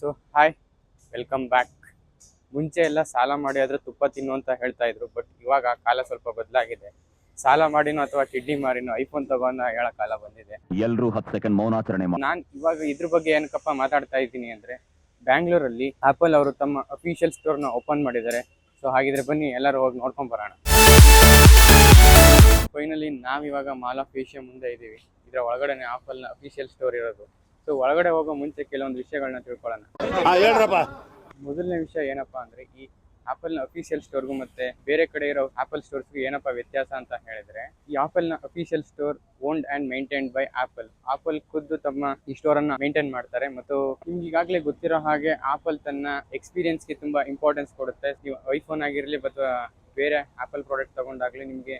So hi welcome back ಮುಂಚೆ ಎಲ್ಲ ಸಾಲ ಮಾಡಿ ಆದರೆ ತುಪ್ಪ ತಿನ್ನು ಅಂತ ಹೇಳ್ತಾ ಇದ್ರು ಬಟ್ ಇವಾಗ ಕಾಲ ಸ್ವಲ್ಪ ಬದಲಾಗಿದೆ. ಸಾಲ ಮಾಡಿನೋ ಅಥವಾ ಕಿಡ್ನಿ ಮಾರಿನೋ ಐಫೋನ್ ತಗೊಂಡ ಹೇಳ ಕಾಲ ಬಂದಿದೆ. ಎಲ್ಲರೂ ಹತ್ತು ಸೆಕೆಂಡ್ ಮೌನಾಚರಣೆ ನಾನು ಇವಾಗ ಇದ್ರ ಬಗ್ಗೆ ಏನಕ್ಕಪ್ಪ ಮಾತಾಡ್ತಾ ಇದ್ದೀನಿ ಅಂದ್ರೆ ಬ್ಯಾಂಗ್ಳೂರಲ್ಲಿ ಆಪಲ್ ಅವರು ತಮ್ಮ ಅಫಿಷಿಯಲ್ ಸ್ಟೋರ್ನ ಓಪನ್ ಮಾಡಿದ್ದಾರೆ. ಸೊ ಹಾಗಿದ್ರೆ ಬನ್ನಿ ಎಲ್ಲರೂ ಹೋಗಿ ನೋಡ್ಕೊಂಡ್ ಬರೋಣ. ಫೈನಲಿ ನಾವಿವಾಗ ಮಾಲ್ ಆಫ್ ಏಷ್ಯಾ ಮುಂದೆ ಇದ್ದೀವಿ ಇದರ ಒಳಗಡೆ ಆಪಲ್ನ ಅಫಿಷಿಯಲ್ ಸ್ಟೋರ್ ಇರೋದು. ಸೊ ಒಳಗಡೆ ಹೋಗೋ ಮುಂಚೆ ಕೆಲವೊಂದು ವಿಷಯಗಳನ್ನ ತಿಳ್ಕೊಳ್ಳೋಣ. ಹೇಳ್ರಪ್ಪ. ಮೊದಲನೇ ವಿಷಯ ಏನಪ್ಪಾ ಅಂದ್ರೆ ಈ ಆಪಲ್ನ ಅಫಿಷಿಯಲ್ ಸ್ಟೋರ್ಗೂ ಮತ್ತೆ ಬೇರೆ ಕಡೆ ಇರೋ ಆಪಲ್ ಸ್ಟೋರ್ಸ್ಗೂ ಏನಪ್ಪಾ ವ್ಯತ್ಯಾಸ ಅಂತ ಹೇಳಿದ್ರೆ ಈ ಆಪಲ್ನ official store owned and maintained by Apple Apple ಖುದ್ದು ತಮ್ಮ ಈ ಸ್ಟೋರ್ ಅನ್ನ ಮೇಂಟೈನ್ ಮಾಡ್ತಾರೆ ಮತ್ತು ನಿಮ್ಗೆ ಈಗಾಗಲೇ ಗೊತ್ತಿರೋ ಹಾಗೆ ಆಪಲ್ ತನ್ನ ಎಕ್ಸ್ಪೀರಿಯನ್ಸ್ಗೆ ತುಂಬಾ ಇಂಪಾರ್ಟೆನ್ಸ್ ಕೊಡುತ್ತೆ. ನೀವು ಐಫೋನ್ ಆಗಿರಲಿ ಅಥವಾ ಬೇರೆ ಆಪಲ್ ಪ್ರಾಡಕ್ಟ್ ತಗೊಂಡಾಗ್ಲಿ ನಿಮಗೆ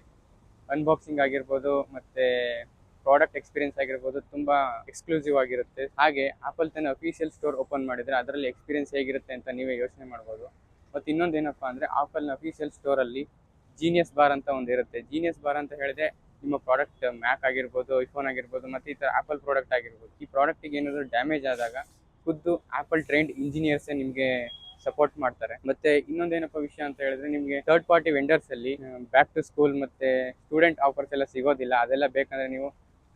ಅನ್ಬಾಕ್ಸಿಂಗ್ ಆಗಿರ್ಬೋದು ಮತ್ತೆ ಪ್ರಾಡಕ್ಟ್ ಎಕ್ಸ್ಪೀರಿಯನ್ಸ್ ಆಗಿರ್ಬೋದು, ತುಂಬಾ ಎಕ್ಸ್ಕ್ಲೂಸಿವ್ ಆಗಿರುತ್ತೆ. ಹಾಗೆ ಆಪಲ್ ತನ್ನ ಅಫಿಷಿಯಲ್ ಸ್ಟೋರ್ ಓಪನ್ ಮಾಡಿದ್ರೆ ಅದರಲ್ಲಿ ಎಕ್ಸ್ಪೀರಿಯನ್ಸ್ ಹೇಗಿರುತ್ತೆ ಅಂತ ನೀವೇ ಯೋಚನೆ ಮಾಡ್ಬೋದು. ಮತ್ತು ಇನ್ನೊಂದು ಏನಪ್ಪಾ ಅಂದ್ರೆ ಆಪಲ್ನ ಅಫಿಷಿಯಲ್ ಸ್ಟೋರ್ ಅಲ್ಲಿ ಜೀನಿಯಸ್ ಬಾರ್ ಅಂತ ಒಂದು ಇರುತ್ತೆ. ಜೀನಿಯಸ್ ಬಾರ್ ಅಂತ ಹೇಳಿದ್ರೆ ನಿಮ್ಮ ಪ್ರಾಡಕ್ಟ್ ಮ್ಯಾಕ್ ಆಗಿರ್ಬೋದು ಐಫೋನ್ ಆಗಿರ್ಬೋದು, ಮತ್ತೆ ಈ ಥರ ಆಪಲ್ ಪ್ರಾಡಕ್ಟ್ ಆಗಿರ್ಬೋದು. ಈ ಪ್ರಾಡಕ್ಟಿಗೆ ಏನಾದರೂ ಡ್ಯಾಮೇಜ್ ಆದಾಗ ಖುದ್ದು ಆಪಲ್ ಟ್ರೈನ್ಡ್ ಇಂಜಿನಿಯರ್ಸೇ ನಿಮಗೆ ಸಪೋರ್ಟ್ ಮಾಡ್ತಾರೆ. ಮತ್ತೆ ಇನ್ನೊಂದೇನಪ್ಪ ವಿಷಯ ಅಂತ ಹೇಳಿದ್ರೆ ನಿಮಗೆ ಥರ್ಡ್ ಪಾರ್ಟಿ ವೆಂಡರ್ಸ್ ಅಲ್ಲಿ ಬ್ಯಾಕ್ ಟು ಸ್ಕೂಲ್ ಮತ್ತೆ ಸ್ಟೂಡೆಂಟ್ ಆಫರ್ಸ್ ಎಲ್ಲ ಸಿಗೋದಿಲ್ಲ. ಅದೆಲ್ಲ ಬೇಕಂದ್ರೆ ನೀವು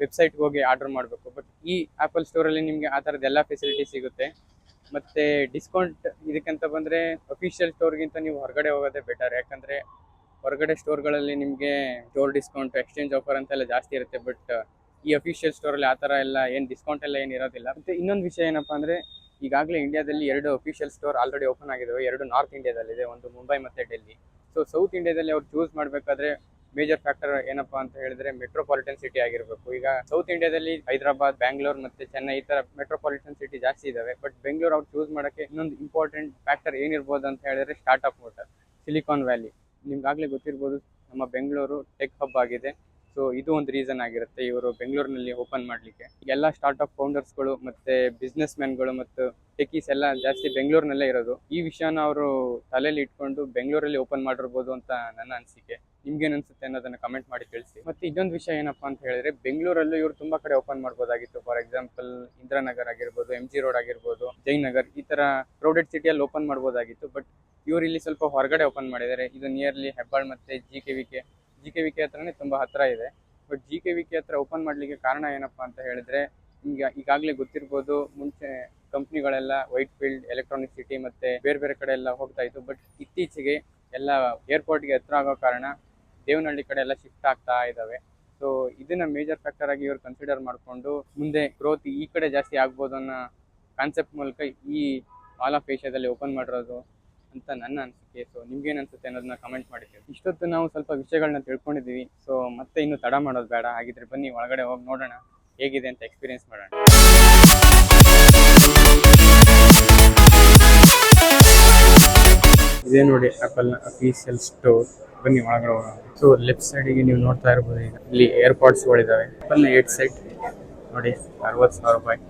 ವೆಬ್ಸೈಟ್ಗೆ ಹೋಗಿ ಆರ್ಡರ್ ಮಾಡಬೇಕು. ಬಟ್ ಈ ಆಪಲ್ ಸ್ಟೋರಲ್ಲಿ ನಿಮಗೆ ಆ ಥರದ್ದು ಎಲ್ಲ ಫೆಸಿಲಿಟಿ ಸಿಗುತ್ತೆ. ಮತ್ತೆ ಡಿಸ್ಕೌಂಟ್ ಇದಕ್ಕಂತ ಬಂದರೆ ಅಫಿಷಿಯಲ್ ಸ್ಟೋರ್ಗಿಂತ ನೀವು ಹೊರಗಡೆ ಹೋಗೋದೇ ಬೆಟರ್ ಯಾಕಂದರೆ ಹೊರಗಡೆ ಸ್ಟೋರ್ಗಳಲ್ಲಿ ನಿಮಗೆ ಸ್ಟೋರ್ ಡಿಸ್ಕೌಂಟ್ ಎಕ್ಸ್ಚೇಂಜ್ ಆಫರ್ ಅಂತೆಲ್ಲ ಜಾಸ್ತಿ ಇರುತ್ತೆ. ಬಟ್ ಈ ಅಫಿಷಿಯಲ್ ಸ್ಟೋರಲ್ಲಿ ಆ ಥರ ಎಲ್ಲ ಏನು ಡಿಸ್ಕೌಂಟ್ ಎಲ್ಲ ಏನು ಇರೋದಿಲ್ಲ. ಮತ್ತು ಇನ್ನೊಂದು ವಿಷಯ ಏನಪ್ಪಾ ಅಂದರೆ ಈಗಾಗಲೇ ಇಂಡಿಯಾದಲ್ಲಿ ಎರಡು ಅಫಿಷಿಯಲ್ ಸ್ಟೋರ್ ಆಲ್ರೆಡಿ ಓಪನ್ ಆಗಿದ್ದಾವೆ ಎರಡು ನಾರ್ತ್ ಇಂಡಿಯಾದಲ್ಲಿದೆ ಒಂದು ಮುಂಬೈ ಮತ್ತು ಡೆಲ್ಲಿ ಸೊ ಸೌತ್ ಇಂಡಿಯಾದಲ್ಲಿ ಅವ್ರು ಚೂಸ್ ಮಾಡಬೇಕಾದ್ರೆ ಮೇಜರ್ ಫ್ಯಾಕ್ಟರ್ ಏನಪ್ಪಾ ಅಂತ ಹೇಳಿದ್ರೆ ಮೆಟ್ರೋಪಾಲಿಟನ್ ಸಿಟಿ ಆಗಿರಬೇಕು. ಈಗ ಸೌತ್ ಇಂಡಿಯಾದಲ್ಲಿ ಹೈದರಾಬಾದ್ ಬ್ಯಾಂಗ್ಳೂರ್ ಮತ್ತೆ ಚೆನ್ನೈ ಈ ತರ ಮೆಟ್ರೋಪಾಲಿಟನ್ ಸಿಟಿ ಜಾಸ್ತಿ ಇದಾವೆ. ಬಟ್ ಬೆಂಗಳೂರು ಅವ್ರು ಚೂಸ್ ಮಾಡಕ್ಕೆ ಇನ್ನೊಂದು ಇಂಪಾರ್ಟೆಂಟ್ ಫ್ಯಾಕ್ಟರ್ ಏನಿರ್ಬೋದು ಅಂತ ಹೇಳಿದ್ರೆ ಸ್ಟಾರ್ಟ್ಅಪ್ ಮೋಟರ್ ಸಿಲಿಕಾನ್ ವ್ಯಾಲಿ ನಿಮ್ಗಾಗ್ಲೇ ಗೊತ್ತಿರ್ಬೋದು ನಮ್ಮ ಬೆಂಗಳೂರು ಟೆಕ್ ಹಬ್ ಆಗಿದೆ. ಸೊ ಇದು ಒಂದು ರೀಸನ್ ಆಗಿರುತ್ತೆ ಇವರು ಬೆಂಗಳೂರಿನಲ್ಲಿ ಓಪನ್ ಮಾಡಲಿಕ್ಕೆ. ಎಲ್ಲ ಸ್ಟಾರ್ಟ್ಅಪ್ ಫೌಂಡರ್ಸ್ಗಳು ಮತ್ತೆ ಬಿಸ್ನೆಸ್ ಮ್ಯಾನ್ಗಳು ಮತ್ತು ಟೆಕೀಸ್ ಎಲ್ಲ ಜಾಸ್ತಿ ಬೆಂಗಳೂರಿನಲ್ಲೇ ಇರೋದು. ಈ ವಿಷಯನ ಅವರು ತಲೆಯಲ್ಲಿ ಇಟ್ಕೊಂಡು ಬೆಂಗಳೂರಲ್ಲಿ ಓಪನ್ ಮಾಡಿರ್ಬೋದು ಅಂತ ನನ್ನ ಅನಿಸಿಕೆ. ನಿಮ್ಗೇನ್ ಅನ್ಸುತ್ತೆ ಅನ್ನೋದನ್ನ ಕಮೆಂಟ್ ಮಾಡಿ ತಿಳಿಸಿ. ಮತ್ತೆ ಇನ್ನೊಂದು ವಿಷಯ ಏನಪ್ಪಾ ಅಂತ ಹೇಳಿದ್ರೆ, ಬೆಂಗಳೂರಲ್ಲೂ ಇವರು ತುಂಬಾ ಕಡೆ ಓಪನ್ ಮಾಡಬಹುದಾಗಿತ್ತು ಫಾರ್ ಎಕ್ಸಾಂಪಲ್ ಇಂದಿರಾನಗರ್ ಆಗಿರ್ಬೋದು ಎಂ ಜಿ ರೋಡ್ ಆಗಿರ್ಬೋದು ಜಯನಗರ್ ಈ ತರ ಕ್ರೌಡೆಡ್ ಸಿಟಿಯಲ್ಲಿ ಓಪನ್ ಮಾಡಬಹುದಾಗಿತ್ತು ಬಟ್ ಇವರು ಇಲ್ಲಿ ಸ್ವಲ್ಪ ಹೊರಗಡೆ ಓಪನ್ ಮಾಡಿದ್ದಾರೆ. ಇದು ನಿಯರ್ಲಿ ಹೆಬ್ಬಾಳ್ ಮತ್ತೆ G K V K G K V K ಹತ್ರನೇ ತುಂಬಾ ಹತ್ರ ಇದೆ. But G K V K ಹತ್ರ ಓಪನ್ ಮಾಡ್ಲಿಕ್ಕೆ ಕಾರಣ ಏನಪ್ಪಾ ಅಂತ ಹೇಳಿದ್ರೆ ಈಗ ಈಗಾಗಲೇ ಗೊತ್ತಿರ್ಬೋದು, ಮುಂಚೆ ಕಂಪ್ನಿಗಳೆಲ್ಲ ವೈಟ್ ಫೀಲ್ಡ್ ಎಲೆಕ್ಟ್ರಾನಿಕ್ ಸಿಟಿ ಮತ್ತೆ ಬೇರೆ ಬೇರೆ ಕಡೆ ಎಲ್ಲ ಹೋಗ್ತಾ ಇತ್ತು. ಬಟ್ ಇತ್ತೀಚೆಗೆ ಎಲ್ಲ ಏರ್ಪೋರ್ಟ್ಗೆ ಹತ್ರ ಆಗೋ ಕಾರಣ ದೇವನಹಳ್ಳಿ ಕಡೆ ಎಲ್ಲ ಶಿಫ್ಟ್ ಆಗ್ತಾ ಇದ್ದಾವೆ ಸೊ ಇದನ್ನ ಮೇಜರ್ ಫ್ಯಾಕ್ಟರ್ ಆಗಿ ಇವರು ಕನ್ಸಿಡರ್ ಮಾಡಿಕೊಂಡು ಮುಂದೆ ಗ್ರೋತ್ ಈ ಕಡೆ ಜಾಸ್ತಿ ಆಗ್ಬೋದು ಅನ್ನೋ ಕಾನ್ಸೆಪ್ಟ್ ಮೂಲಕ ಈ ಆಲ್ ಆಫ್ ಏಷ್ಯಾದಲ್ಲಿ ಓಪನ್ ಮಾಡಿರೋದು ಅಂತ ನನ್ನ ಅನಿಸಿಕೆ. ಸೊ ನಿಮ್ಗೇನು ಅನ್ಸುತ್ತೆ ಅನ್ನೋದನ್ನ ಕಮೆಂಟ್ ಮಾಡಿದ್ದೀವಿ ಇಷ್ಟೊತ್ತು ನಾವು ಸ್ವಲ್ಪ ವಿಷಯಗಳನ್ನ ತಿಳ್ಕೊಂಡಿದ್ದೀವಿ. ಸೊ ಮತ್ತೆ ಇನ್ನು ತಡ ಮಾಡೋದು ಬೇಡ. ಹಾಗಿದ್ರೆ ಬನ್ನಿ, ಒಳಗಡೆ ಹೋಗಿ ನೋಡೋಣ ಹೇಗಿದೆ ಅಂತ ಎಕ್ಸ್ಪೀರಿಯನ್ಸ್ ಮಾಡೋಣ. ಇದೇ ನೋಡಿ ಆಪಲ್ನ ಅಫೀಷಿಯಲ್ ಸ್ಟೋರ್ ಬನ್ನಿ ಒಳಗಡೆ ಹೋಗೋಣ. ಸೊ ಲೆಫ್ಟ್ ಸೈಡಿಗೆ ನೀವು ನೋಡ್ತಾ ಇರ್ಬೋದು ಈಗ. ಇಲ್ಲಿ ಏರ್ಪಾಡ್ಸ್ಗಳಿದ್ದಾವೆ ಫುಲ್ ಏಟ್ ಸೆಟ್ ನೋಡಿ, ಅರವತ್ತು ಸಾವಿರ ರೂಪಾಯಿ.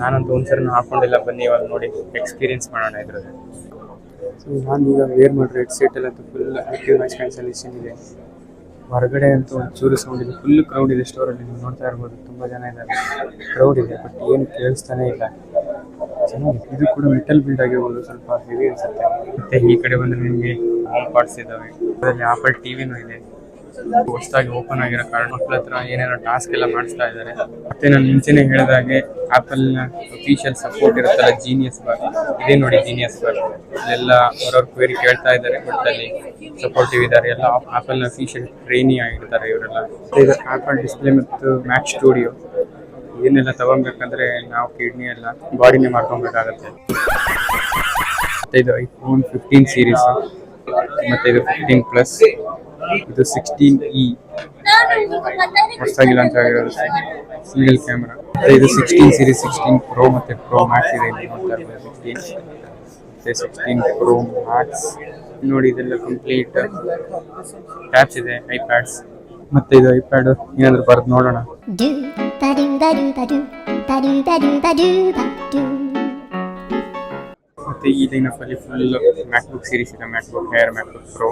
ನಾನಂತೂ ಒಂದ್ಸರಿ ಹಾಕೊಂಡಿಲ್ಲ. ಬನ್ನಿ, ಇವಾಗ ನೋಡಿ ಎಕ್ಸ್ಪೀರಿಯನ್ಸ್ ಮಾಡೋಣ ಇದ್ರದ್ದು ಸೊ ನಾನು ಈಗ ವೇರ್ ಮಾಡಿರೋ ಹೆಡ್ ಸೆಟ್ ಎಲ್ಲ ಫುಲ್ ಆಕ್ಟಿವ್ ನಾಯ್ಸ್ ಕ್ಯಾನ್ಸಲೇಷನ್ ಇದೆ. ಹೊರಗಡೆ ಅಂತೂ ಚೂರು ಸೌಂಡ್ ಇದೆ. ಫುಲ್ ಕ್ರೌಡ್ ಇದೆ ಸ್ಟೋರಲ್ಲಿ ನೀವು ನೋಡ್ತಾ ಇರ್ಬೋದು, ತುಂಬ ಜನ ಇದ್ದಾರೆ. ಕ್ರೌಡ್ ಇದೆ ಬಟ್ ಏನು ಕೇಳಿಸ್ತಾನೆ ಇಲ್ಲ. ಚೆನ್ನಾಗಿದೆ ಇದು ಕೂಡ ಮೆಟಲ್ ಬಿಲ್ಡ್ ಆಗಿರ್ಬೋದು ಸ್ವಲ್ಪ ಹೆವಿ ಅನ್ಸುತ್ತೆ. ಮತ್ತೆ ಈ ಕಡೆ ಬಂದ್ರೆ ನಿಮಗೆ ಹೋಮ್ ಪಾರ್ಟ್ಸ್ ಇದಾವೆ. ಅದರಲ್ಲಿ ಆಪಲ್ ಟಿವಿನೂ ಇದೆ. ಹೊಸದಾಗಿ ಓಪನ್ ಆಗಿರೋ ಕಾರಣ ಮಕ್ಕಳ ಹತ್ರ ಏನೇನೋ ಟಾಸ್ಕ್ ಎಲ್ಲ ಮಾಡಿಸ್ತಾ ಇದ್ದಾರೆ. ಮತ್ತೆ ನಾನು ಮುಂಚೆನೆ ಹೇಳಿದಾಗೆ ಆಪಲ್ನ ಅಫಿಷಿಯಲ್ ಸಪೋರ್ಟ್ ಇರುತ್ತಲ್ಲ ಜೀನಿಯಸ್ ಬಾರ್ ಇದೇ ನೋಡಿ ಜೀನಿಯಸ್ ಬಾರ್ ಇಲ್ಲೆಲ್ಲ ಅವ್ರವ್ರ ಕ್ವೇರಿ ಕೇಳ್ತಾ ಇದ್ದಾರೆ ಬಟ್ ಅಲ್ಲಿ ಸಪೋರ್ಟಿವ್ ಇದ್ದಾರೆ. ಎಲ್ಲ ಆಪಲ್ನ ಅಫಿಷಿಯಲ್ ಟ್ರೈನಿ ಆಗಿರ್ತಾರೆ ಇವರೆಲ್ಲ. ಆಪಲ್ ಡಿಸ್ಪ್ಲೇ ಮತ್ತು ಮ್ಯಾಕ್ ಸ್ಟುಡಿಯೋ ಇದನ್ನೆಲ್ಲ ತಗೊಬೇಕಂದ್ರೆ ನಾವು ಕಿಡ್ನಿ ಎಲ್ಲ ಬಾಡಿನೇ ಮಾಡ್ಕೊಬೇಕಾಗತ್ತೆ. ಮತ್ತೆ ಇದು ಐಫೋನ್ ಫಿಫ್ಟೀನ್ ಸೀರೀಸ್ ಮತ್ತೆ ಇದು ಫಿಫ್ಟೀನ್ ಪ್ಲಸ್ ಇದು ಸಿಕ್ಸ್ಟೀನ್ ಇ ಹೊಸದಾಗಿ ಲಾಂಚ್ ಆಗಿರೋದು ಸಿಂಗಲ್ ಕ್ಯಾಮ್ರಾ ಮತ್ತೆ ಇದು ಸಿಕ್ಸ್ಟೀನ್ ಸೀರೀಸ್ ಸಿಕ್ಸ್ಟೀನ್ ಪ್ರೋ ಮತ್ತೆ ಪ್ರೋ ಮ್ಯಾಕ್ಸ್ ಇದೆ. ಸಿಕ್ಸ್ಟೀನ್ ಮತ್ತೆ ಪ್ರೋ ಮ್ಯಾಕ್ಸ್ ನೋಡಿ, ಇದೆಲ್ಲ ಕಂಪ್ಲೀಟ್ ಟ್ಯಾಬ್ಸ್ ಇದೆ ಐಪ್ಯಾಡ್ಸ್ ಮತ್ತೆ ಇದು ಐಪ್ಯಾಡ್ ಏನಾದ್ರು ಬರ್ದು ನೋಡೋಣ. Do ba do ba do full MacBook series ಇದೆ ಮ್ಯಾಕ್ಬುಕ್ ಹೇರ್ ಮ್ಯಾಕ್ಬುಕ್ ಪ್ರೋ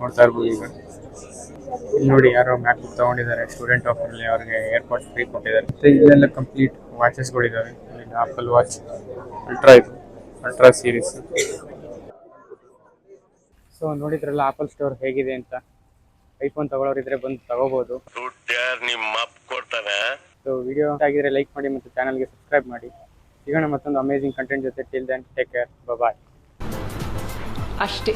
ನೋಡ್ತಾ ಇರ್ಬೋದು ಈಗ. ಇಲ್ಲಿ ನೋಡಿ ಯಾರೋ ಮ್ಯಾಕ್ಬುಕ್ ತಗೊಂಡಿದ್ದಾರೆ ಸ್ಟೂಡೆಂಟ್ ಆಫರ್ ಅಲ್ಲಿ ಅವ್ರಿಗೆ ಏರ್ಪೋರ್ಟ್ ಫ್ರೀ ಕೊಟ್ಟಿದ್ದಾರೆ. ಮತ್ತೆ ಇಲ್ಲೆಲ್ಲ ಕಂಪ್ಲೀಟ್ ವಾಚಸ್ಗಳಿದ್ದಾವೆ ಆಪಲ್ ವಾಚ್ ಅಲ್ಟ್ರಾ ಇದು ಅಲ್ಟ್ರಾ ಸೀರೀಸ್ ಸೊ ನೋಡಿದ್ರಲ್ಲ ಆಪಲ್ ಸ್ಟೋರ್ ಹೇಗಿದೆ ಅಂತ? ಐಫೋನ್ ತಗೊಳ್ಳೋರಿದ್ರೆ ಬಂದು ತಗೋಬಹುದು ನಿಮ್ಮ ಕೊಡ್ತಾನೆ ಸೊ ವಿಡಿಯೋ ಆಗಿದ್ರೆ ಲೈಕ್ ಮಾಡಿ ಮತ್ತು ಚಾನಲ್ಗೆ ಸಬ್ಸ್ಕ್ರೈಬ್ ಮಾಡಿ. ಸಿಗೋಣ ಮತ್ತೊಂದು ಅಮೇಜಿಂಗ್ ಕಂಟೆಂಟ್ ಜೊತೆ. Till then take care bye ಅಷ್ಟೇ.